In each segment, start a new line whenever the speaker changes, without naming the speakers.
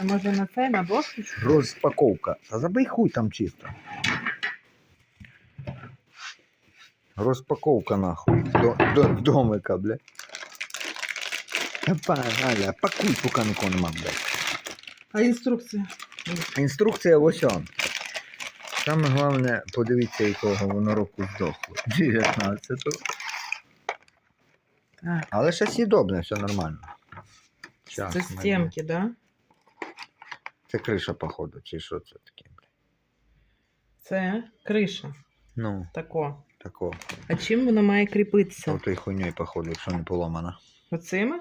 А може на це, на досвідчку?
Розпаковка. Та забий хуй там чисто. Розпаковка нахуй. До, до, домика, бля. Опа, Галя, пакуй, поки нікого нема, блядь.
А інструкція?
Інструкція ось он. Саме головне, подивіться, якого воно року здохло. 19-го.
Так,
Але ще сідобне, все нормально. Щас,
це
ми-
стінки, да?
Це криша, походу, чи що це таке? бля?
Це криша.
Ну,
Тако.
тако.
А чим вона має кріпитися?
Отою хуйньою, походу, якщо не поломана.
Оцими?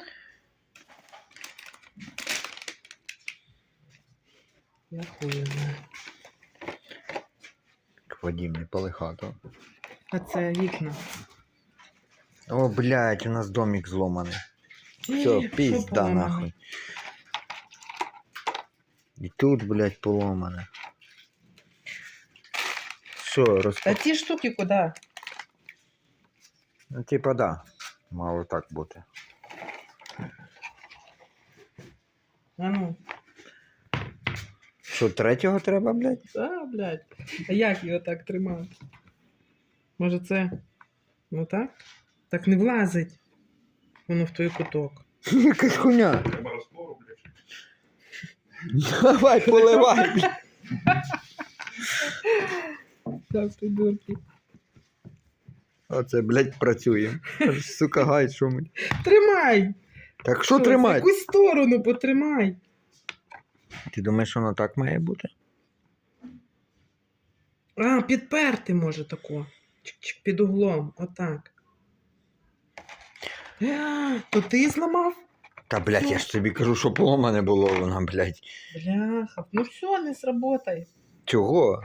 Я хую знаю.
Вадим, не пали.
А це вікна.
О, блядь, у нас домик зломаний. Все,
Що
пізда нахуй. І тут, блядь, поломане. Що,
Та
розпа...
ці штуки куди?
Ну, типа, да. Мало так бути.
А ну.
Що, третього треба, блядь?
Та, блядь. А як його так тримати? Може це. Ну так? Так не влазить. Воно в той куток.
Якась хуйня. Давай, поливай.
Так, придурки.
Оце, блядь, працює. Аж, Сука, гай шумить.
Тримай!
Так що
В
тримати?
яку сторону потримай.
Ти думаєш, воно так має бути?
А, підперти може тако. Чик-чик під углом. Отак. Е, То ти зламав?
Та, блядь, я ж тобі кажу, що поломане було воно, блядь.
Бляха. Ну все, не сработає.
Чого?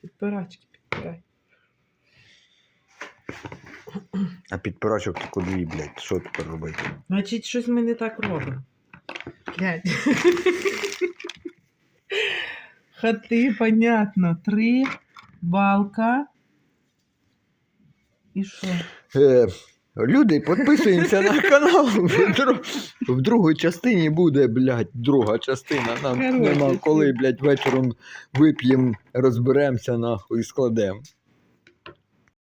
Підпирачки, підпирай.
А підпирачок тільки дві, блядь. Що тепер робити?
Значить, щось ми не так робимо. Блядь. Хати, понятно. Три, балка. І що?
Е, люди, підписуємося на канал. В, дру- в другій частині буде, блядь, друга частина. Нам
Короче,
нема коли, блядь, вечором вип'ємо, розберемося нахуй і складемо.